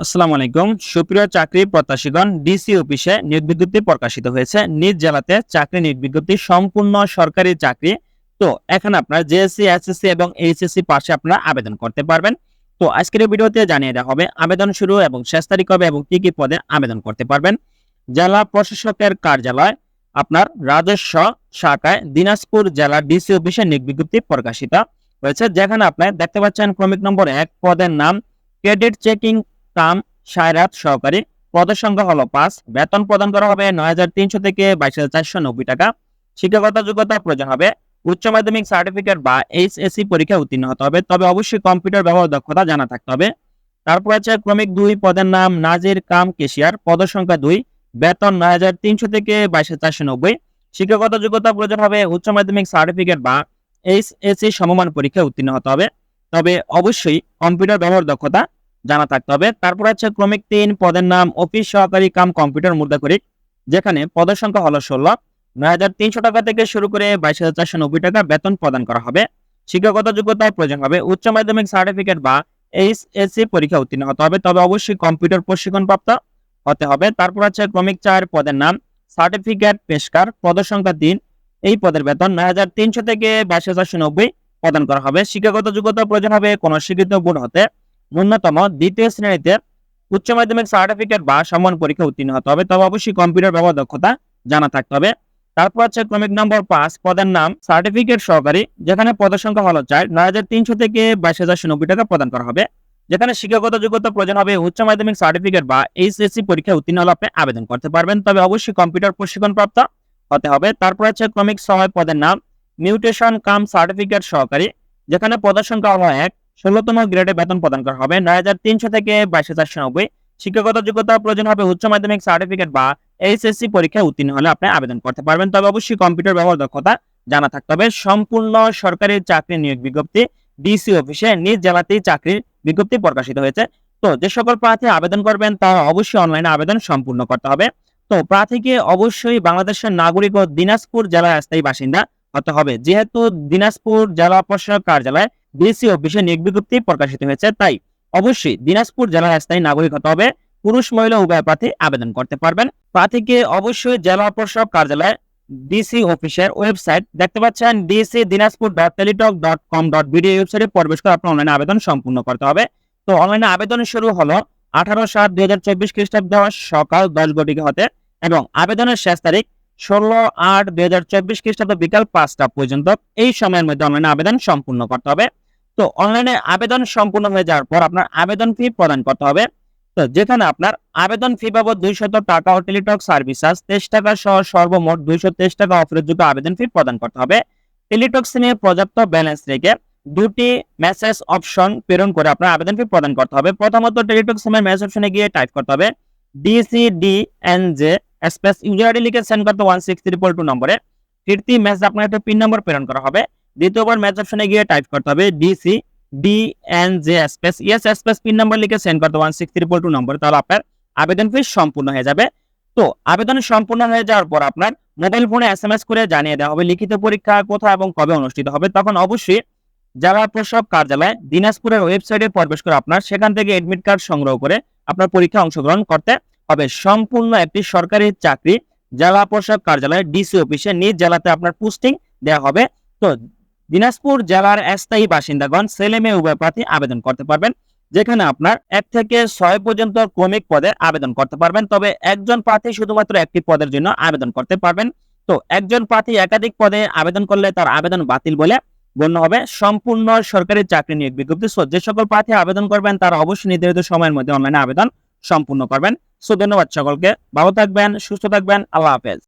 আসসালামু আলাইকুম। সুপ্রিয় চাকরি প্রত্যাশীগণ ডিসি অফিসে নিয়োগ বিজ্ঞপ্তি প্রকাশিত হয়েছে। নিজ জেলাতে চাকরি নিয়োগ বিজ্ঞপ্তি সম্পূর্ণ সরকারি চাকরি। তো এখানে আপনার জেএসসি এসএসসি এবং এইচএসসি পাশে আপনারা আবেদন করতে পারবেন। তো আজকের ভিডিওতে জানিয়ে দেওয়া হবে আবেদন শুরু এবং শেষ তারিখ হবে এবং কি কি পদে আবেদন করতে পারবেন। জেলা প্রশাসকের কার্যালয়, আপনার রাজস্ব শাখায় দিনাজপুর জেলা ডিসি অফিসে নিয়োগ বিজ্ঞপ্তি প্রকাশিত হয়েছে। যেখানে আপনার দেখতে পাচ্ছেন ক্রমিক নম্বর এক পদের নাম। ক্রেডিট চেকিং কাম সায়রাত সহকারী। পদের সংখ্যা হলো পাঁচ। বেতন প্রদান করা হবে নয় হাজার তিনশো থেকে বাইশ হাজার চারশো নব্বই টাকা। শিক্ষাগত যোগ্যতা প্রয়োজন হবে। উচ্চ মাধ্যমিক সার্টিফিকেট বা এইচএসসি পরীক্ষা উত্তীর্ণ হতে হবে। তবে অবশ্যই কম্পিউটার ব্যবহার দক্ষতা জানা থাকতে হবে। তারপর আছে ক্রমিক দুই, পদের নাম নাজির কাম কেশিয়ার। পদের সংখ্যা দুই, বেতন নয় হাজার তিনশো থেকে বাইশ হাজার চারশো নব্বই। শিক্ষাগত যোগ্যতা প্রয়োজন হবে। উচ্চ মাধ্যমিক সার্টিফিকেট বা এইচএসসি সমমান পরীক্ষা উত্তীর্ণ হতে হবে। তবে অবশ্যই কম্পিউটার ব্যবহার দক্ষতা জানা থাকতে হবে। তারপর আছে ক্রমিক তিন, পদের নাম, অফিস সহকারী কাম কম্পিউটার মুদ্রাকরিক যেখানে পদের সংখ্যা হলো ষোলো। নয় হাজার তিনশো টাকা থেকে শুরু করে বাইশ হাজার চারশো নব্বই টাকা বেতন প্রদান করা হবে। শিক্ষাগত যোগ্যতার প্রয়োজন হবে। উচ্চ মাধ্যমিক সার্টিফিকেট বা এইচএসসি পরীক্ষা উত্তীর্ণ হতে হবে। তবে অবশ্যই কম্পিউটার প্রশিক্ষণ প্রাপ্ত হতে হবে। তারপর আছে ক্রমিক চার, পদের নাম সার্টিফিকেট পেশকার, পদের সংখ্যা তিন, এই পদের বেতন নয় হাজার তিনশো থেকে বাইশ হাজার চারশো নব্বই প্রদান করা হবে। শিক্ষাগত যোগ্যতা প্রয়োজন হবে কোন স্বীকৃত বোর্ড হতে। ন্যূনতম দ্বিতীয় শ্রেণীতে উচ্চ মাধ্যমিক সার্টিফিকেট বা সমান পরীক্ষা উত্তীর্ণ হতে হবে। তবে অবশ্যই কম্পিউটার ব্যবহার দক্ষতা জানা থাকতে হবে। তারপর আছে ক্রমিক নম্বর পাঁচ, পদের নাম সার্টিফিকেট সহকারী, যেখানে পদের সংখ্যা হলো চার নয় হাজার তিনশো থেকে বাইশ হাজার নব্বই টাকা প্রদান করা হবে। যেখানে শিক্ষাগত যোগ্যতা প্রয়োজন হবে উচ্চ মাধ্যমিক সার্টিফিকেট বা এইচএসসি পরীক্ষা উত্তীর্ণ হলে আপনি আবেদন করতে পারবেন। তবে অবশ্যই কম্পিউটার প্রশিক্ষণ প্রাপ্ত হতে হবে। তারপর আছে ক্রমিক ছয় পদের নাম মিউটেশন কাম সার্টিফিকেট সহকারী, যেখানে পদের সংখ্যা হলো এক ষোলোতম গ্রেডে বেতন প্রদান করা হবে। নয় হাজার তিনশো থেকে বাইশ হাজার নব্বই শিক্ষাগত যোগ্যতা প্রয়োজন হবে উচ্চ মাধ্যমিক সার্টিফিকেট বা এইচএসসি পরীক্ষায় উত্তীর্ণ হলে আপনি আবেদন করতে পারবেন। তবে অবশ্যই কম্পিউটার ব্যবহার দক্ষতা জানা থাকতে হবে। সম্পূর্ণ সরকারি চাকরি নিয়োগ বিজ্ঞপ্তি ডিসি অফিসে নিজ জেলাতেই চাকরির বিজ্ঞপ্তি প্রকাশিত হয়েছে। তো যে সকল প্রার্থী আবেদন করবেন, তা অবশ্যই অনলাইনে আবেদন সম্পূর্ণ করতে হবে। তো প্রার্থীকে অবশ্যই বাংলাদেশের নাগরিক ও দিনাজপুর জেলার স্থায়ী বাসিন্দা হতে হবে। যেহেতু দিনাজপুর জেলা প্রশাসক কার্যালয় ডিসি অফিসে নিয়োগ বিজ্ঞপ্তি প্রকাশিত হয়েছে। তাই অবশ্যই দিনাজপুর জেলার স্থায়ী নাগরিক হতে হবে। পুরুষ, মহিলা, উভয় প্রার্থী আবেদন করতে পারবেন। প্রার্থীকে অবশ্যই জেলা প্রশাসক কার্যালয় ডিসি অফিসের ওয়েবসাইট দেখতে পাচ্ছেন। D C Dinajpur dot Teletalk dot com dot B D ওয়েবসাইটে প্রবেশ করে আপনার অনলাইনে আবেদন সম্পূর্ণ করতে হবে। তো অনলাইনে আবেদন শুরু হলো আঠারো সাত দুই হাজার চব্বিশ খ্রিস্টাব্দ সকাল দশ ঘটিকা হতে এবং আবেদনের শেষ তারিখ ষোলো আট দুই হাজার চব্বিশ খ্রিস্টাব্দ বিকাল পাঁচটা পর্যন্ত। এই সময়ের মধ্যে অনলাইনে আবেদন সম্পূর্ণ করতে হবে। তো অনলাইনে আবেদন সম্পূর্ণ হয়ে যাওয়ার পর আপনার আবেদন ফি প্রদান করতে হবে। তো যেখানে আপনার আবেদন ফি বাবদ দুইশত টাকা ও টেলিটক সার্ভিস চার্জ তেইশ টাকা সহ সর্বমোট দুইশো তেইশ টাকা অফারের আবেদন ফি প্রদান করতে হবে। টেলিটক শ্রেণির পর্যাপ্ত ব্যালেন্স রেখে দুটি মেসেজ অপশন প্রেরণ করে আপনার আবেদন ফি প্রদান করতে হবে। প্রথমত টেলিটক সিমের মেসেজ অপশনে গিয়ে টাইপ করতে হবে D C D N J space user ID লিখে সেন্ড করতে ওয়ান সিক্স ট্রিপল টু নম্বরে ফিরতি মেসেজ আপনার একটা পিন নম্বর প্রেরণ করা হবে। দ্বিতীয়বার ম্যাচ অপশনে গিয়ে টাইপ করতে হবে D C D N J space E S space pin number লিখে সেন্ড করতে one six triple two number তাহলে আপনার আবেদন ফি সম্পূর্ণ হয়ে যাবে। তো আবেদন সম্পূর্ণ হয়ে যাওয়ার পর আপনার মোবাইল ফোনে এস এম এস করে জানিয়ে দেওয়া হবে লিখিত পরীক্ষা কোথায় এবং কবে অনুষ্ঠিত হবে। তখন অবশ্যই জেলা প্রশাসক কার্যালয় দিনাজপুরের ওয়েবসাইটে প্রবেশ করে আপনার সেখান থেকে এডমিট কার্ড সংগ্রহ করে আপনার পরীক্ষা অংশগ্রহণ করতে হবে। সম্পূর্ণ একটি সরকারি চাকরি জেলা প্রসব কার্যালয় ডিসি অফিসে নিজ জেলাতে আপনার পোস্টিং দেওয়া হবে। তো দিনাজপুর জেলার স্থায়ী বাসিন্দাগণ ছেলে মেয়ে উভয় প্রার্থী আবেদন করতে পারবেন। যেখানে আপনার এক থেকে ছয় পর্যন্ত ক্রমিক পদে আবেদন করতে পারবেন। তবে একজন প্রার্থী শুধুমাত্র একটি পদের জন্য আবেদন করতে পারবেন। তো একজন প্রার্থী একাধিক পদে আবেদন করলে তার আবেদন বাতিল বলে গণ্য হবে। সম্পূর্ণ সরকারি চাকরি নিয়োগ বিজ্ঞপ্তি। সো যে সকল প্রার্থী আবেদন করবেন, তারা অবশ্যই নির্ধারিত সময়ের মধ্যে অনলাইনে আবেদন সম্পূর্ণ করবেন। সো ধন্যবাদ সকলকে। ভালো থাকবেন, সুস্থ থাকবেন। আল্লাহ হাফেজ।